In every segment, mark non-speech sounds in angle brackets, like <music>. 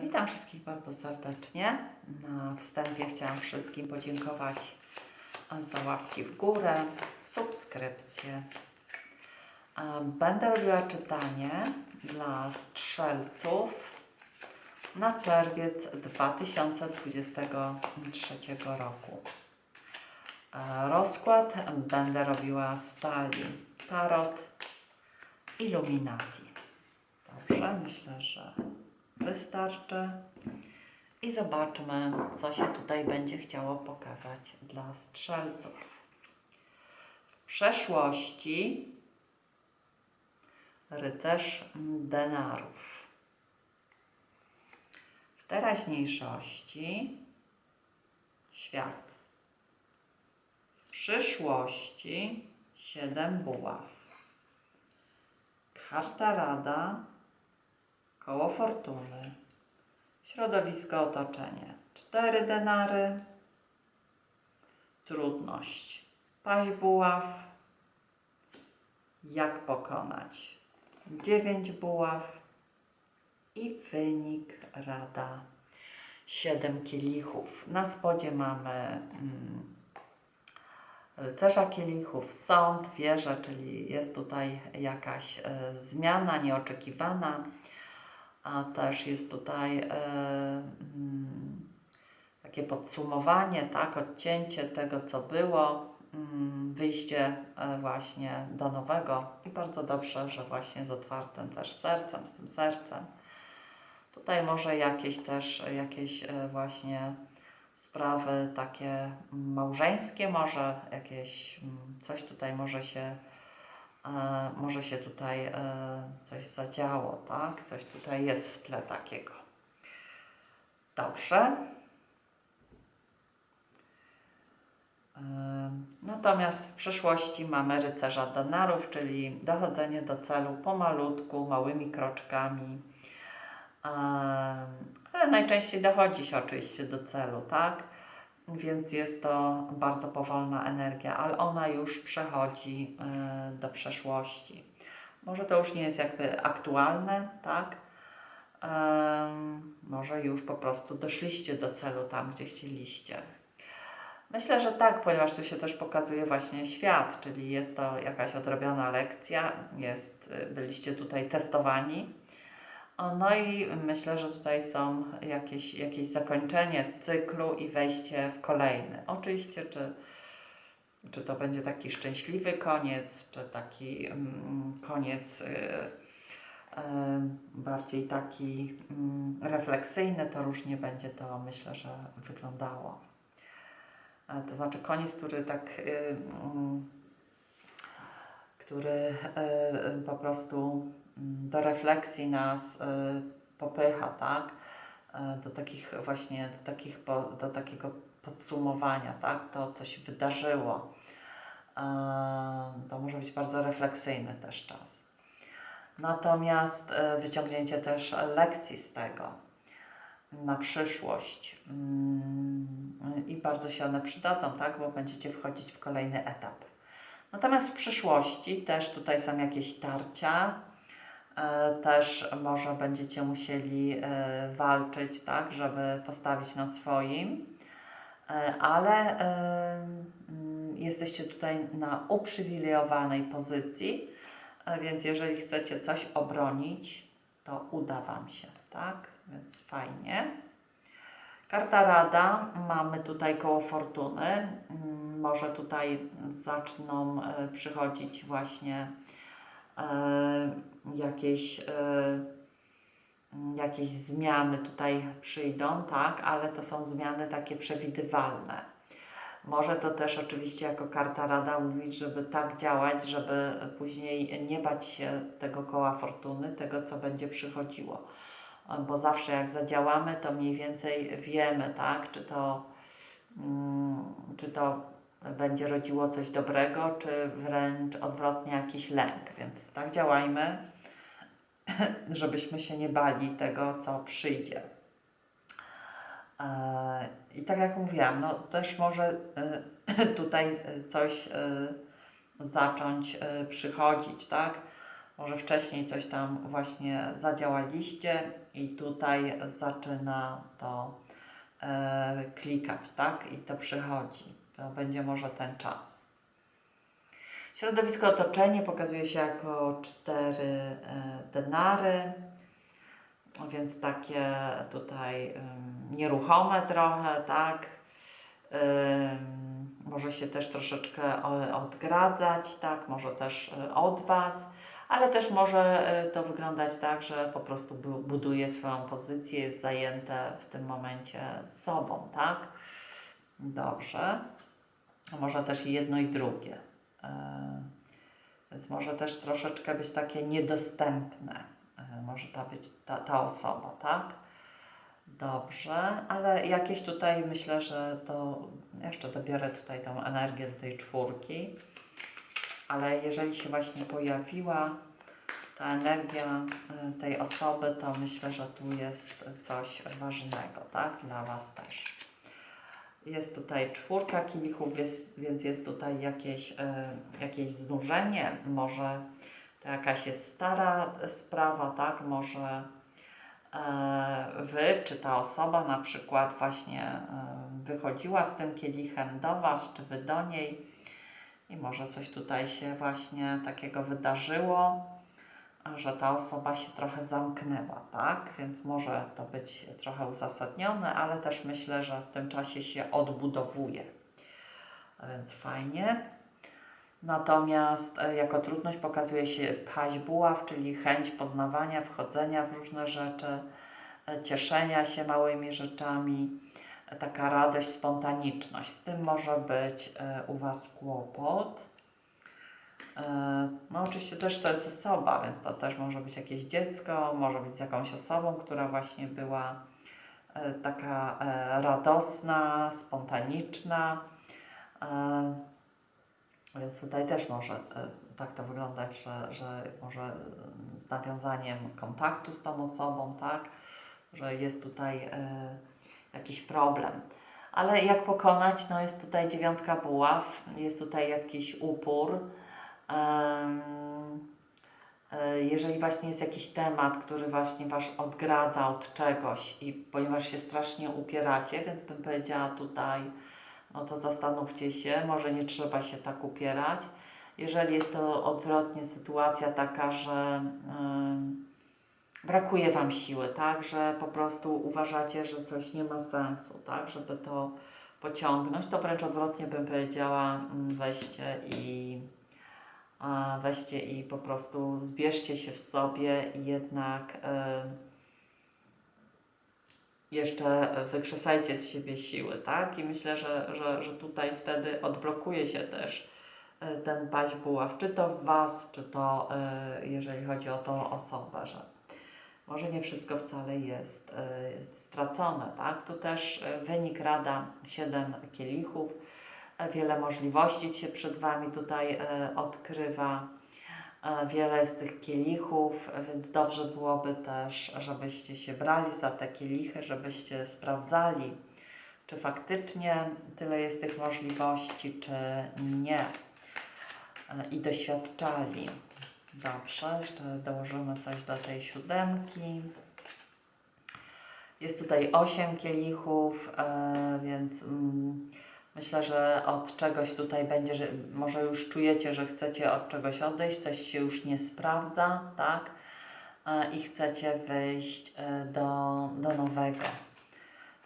Witam wszystkich bardzo serdecznie. Na wstępie chciałam wszystkim podziękować za łapki w górę, subskrypcje. A, Będę robiła czytanie dla strzelców na czerwiec 2023 roku. Rozkład będę robiła z talii Tarot Illuminati. Dobrze, myślę, że wystarczy. I zobaczmy, co się tutaj będzie chciało pokazać dla strzelców. W przeszłości rycerz denarów. W teraźniejszości świat. W przyszłości siedem buław. Karta rada koło fortuny, środowisko, otoczenie. Cztery denary, trudność, paść buław, jak pokonać, dziewięć buław. I wynik rada, siedem kielichów. Na spodzie mamy mm, rycerza kielichów, sąd, wieża, czyli jest tutaj jakaś e, zmiana nieoczekiwana a też jest tutaj e, mm, takie podsumowanie, tak, odcięcie tego, co było, mm, wyjście e, właśnie do nowego i bardzo dobrze, że właśnie z otwartym też sercem, z tym sercem. Tutaj może jakieś też, jakieś e, właśnie sprawy takie małżeńskie, może jakieś, mm, coś tutaj może się może się tutaj e, coś zadziało, tak? Coś tutaj jest w tle takiego. Dobrze. E, Natomiast w przeszłości mamy rycerza denarów, czyli dochodzenie do celu pomalutku, małymi kroczkami. E, Ale najczęściej dochodzi się oczywiście do celu, tak? Więc jest to bardzo powolna energia, ale ona już przechodzi e, do przeszłości. Może to już nie jest jakby aktualne, tak? Może już po prostu doszliście do celu tam, gdzie chcieliście. Myślę, że tak, ponieważ tu się też pokazuje właśnie świat, czyli jest to jakaś odrobiona lekcja, jest, byliście tutaj testowani. No i myślę, że tutaj są jakieś, jakieś zakończenie cyklu i wejście w kolejny. Oczywiście, czy, czy to będzie taki szczęśliwy koniec, czy taki mm, koniec y, y, bardziej taki mm, refleksyjny, to różnie będzie to myślę, że wyglądało. To znaczy koniec, który tak y, mm, który po prostu do refleksji nas y, popycha, tak? Y, Do takich właśnie, do, takich do takiego podsumowania, tak? To, co się wydarzyło. Y, To może być bardzo refleksyjny też czas. Natomiast wyciągnięcie też lekcji z tego na przyszłość Mm, i bardzo się one przydadzą, tak? Bo będziecie wchodzić w kolejny etap. Natomiast w przyszłości też tutaj są jakieś tarcia, też może będziecie musieli e, walczyć, tak, żeby postawić na swoim, e, ale e, mm, jesteście tutaj na uprzywilejowanej pozycji, e, więc jeżeli chcecie coś obronić, to uda Wam się, tak? Więc fajnie. Karta Rada, mamy tutaj koło fortuny. Mm, Może tutaj zaczną e, przychodzić właśnie e, jakieś, e, jakieś zmiany tutaj przyjdą, tak, ale to są zmiany takie przewidywalne. Może to też oczywiście jako karta rada mówić, żeby tak działać, żeby później nie bać się tego koła fortuny, tego co będzie przychodziło. Bo zawsze jak zadziałamy, to mniej więcej wiemy, tak, czy to, mm, czy to będzie rodziło coś dobrego, czy wręcz odwrotnie jakiś lęk. Więc tak działajmy, <clears throat> żebyśmy się nie bali tego, co przyjdzie. E, I tak jak mówiłam, no też może e, <clears throat> tutaj coś e, zacząć przychodzić, tak? może wcześniej coś tam właśnie zadziałaliście i tutaj zaczyna to klikać, tak? I to przychodzi. To będzie może ten czas. Środowisko otoczenie pokazuje się jako cztery e, denary, więc takie tutaj nieruchome trochę, tak? Może się też troszeczkę odgradzać, tak? Może też y, od Was, ale też może y, to wyglądać tak, że po prostu bu- buduje swoją pozycję, jest zajęte w tym momencie sobą, tak? Dobrze. Może też jedno i drugie. Yy, Więc może też troszeczkę być takie niedostępne. Yy, Może ta być ta, ta osoba, tak? Dobrze, ale jakieś tutaj myślę, że to jeszcze dobiorę tutaj tą energię do tej czwórki. Ale jeżeli się właśnie pojawiła ta energia y, tej osoby, to myślę, że tu jest coś ważnego, tak? Dla Was też. Jest tutaj czwórka kielichów, jest, więc jest tutaj jakieś, y, jakieś znużenie, może to jakaś jest stara sprawa, tak? Może e, Wy, czy ta osoba na przykład właśnie e, wychodziła z tym kielichem do Was, czy Wy do niej i może coś tutaj się właśnie takiego wydarzyło, że ta osoba się trochę zamknęła, tak? Więc może to być trochę uzasadnione, ale też myślę, że w tym czasie się odbudowuje. Więc fajnie. Natomiast e, jako trudność pokazuje się paść buław, czyli chęć poznawania, wchodzenia w różne rzeczy, e, cieszenia się małymi rzeczami, e, taka radość, spontaniczność. Z tym może być u Was kłopot. E, No oczywiście też to jest osoba, więc to też może być jakieś dziecko, może być z jakąś osobą, która właśnie była e, taka e, radosna, spontaniczna. Więc tutaj też może tak to wyglądać, że, że może z nawiązaniem kontaktu z tą osobą, tak, że jest tutaj jakiś problem. Ale jak pokonać? No jest tutaj dziewiątka buław, jest tutaj jakiś upór. E, jeżeli właśnie jest jakiś temat, który właśnie Was odgradza od czegoś i ponieważ się strasznie upieracie, więc bym powiedziała tutaj, no to zastanówcie się, może nie trzeba się tak upierać. Jeżeli jest to odwrotnie sytuacja taka, że em, brakuje Wam siły, tak, że po prostu uważacie, że coś nie ma sensu, tak, żeby to pociągnąć, to wręcz odwrotnie bym powiedziała, mm, weźcie i a weźcie i po prostu zbierzcie się w sobie i jednak e, jeszcze wykrzesajcie z siebie siły, tak? I myślę, że, że, że tutaj wtedy odblokuje się też e, ten paść buław, czy to w Was, czy to e, jeżeli chodzi o tą osobę, że może nie wszystko wcale jest stracone, tak? Tu też wynik rada 7 kielichów, wiele możliwości się przed Wami tutaj e, odkrywa, e, wiele jest tych kielichów, więc dobrze byłoby też, żebyście się brali za te kielichy, żebyście sprawdzali, czy faktycznie tyle jest tych możliwości, czy nie. E, I doświadczali. Dobrze, jeszcze dołożymy coś do tej siódemki. Jest tutaj 8 kielichów, więc mm, myślę, że od czegoś tutaj będzie, że może już czujecie, że chcecie od czegoś odejść, coś się już nie sprawdza, tak? E, I chcecie wyjść e, do, do nowego.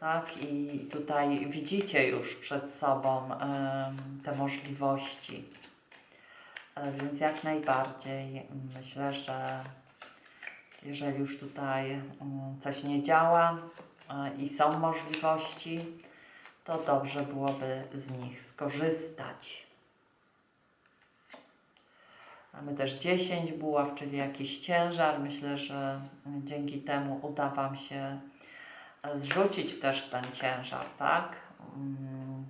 Tak, i tutaj widzicie już przed sobą te możliwości. E, Więc jak najbardziej myślę, że jeżeli już tutaj mm, coś nie działa i są możliwości, to dobrze byłoby z nich skorzystać. Mamy też 10 buław, czyli jakiś ciężar. Myślę, że dzięki temu uda Wam się zrzucić też ten ciężar, tak? Mm.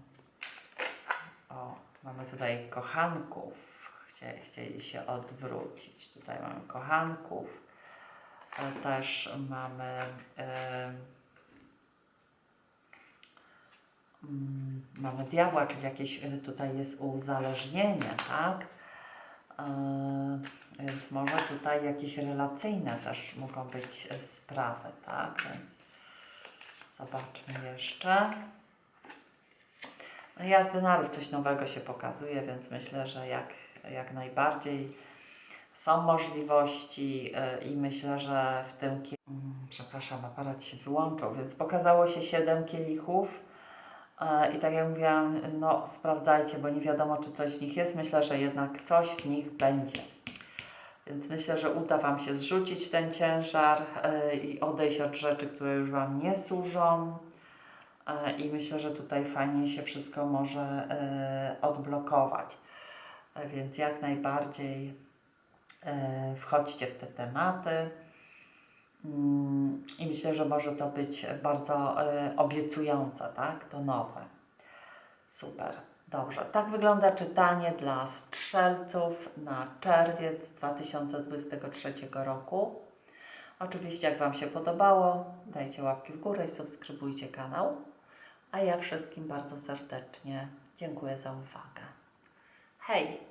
O, mamy tutaj kochanków. Chcieli, chcieli się odwrócić. Tutaj mamy kochanków. E, Też mamy e, mm, mamy diabła, czyli jakieś e, tutaj jest uzależnienie, tak? E, Więc może tutaj jakieś relacyjne też mogą być sprawy, tak? Więc zobaczmy jeszcze. No ja z denarów coś nowego się pokazuje, więc myślę, że jak, jak najbardziej są możliwości e, i myślę, że w tym... Mm, Przepraszam, aparat się wyłączył, więc pokazało się 7 kielichów. E, I tak jak mówiłam, no sprawdzajcie, bo nie wiadomo, czy coś w nich jest. Myślę, że jednak coś w nich będzie. Więc myślę, że uda Wam się zrzucić ten ciężar e, i odejść od rzeczy, które już Wam nie służą. E, I myślę, że tutaj fajnie się wszystko może odblokować. Więc jak najbardziej wchodźcie w te tematy. Mm, I myślę, że może to być bardzo e, obiecujące, tak? To nowe. Super. Dobrze. Tak wygląda czytanie dla strzelców na czerwiec 2023 roku. Oczywiście, jak Wam się podobało, dajcie łapki w górę i subskrybujcie kanał. A ja wszystkim bardzo serdecznie dziękuję za uwagę. Hej!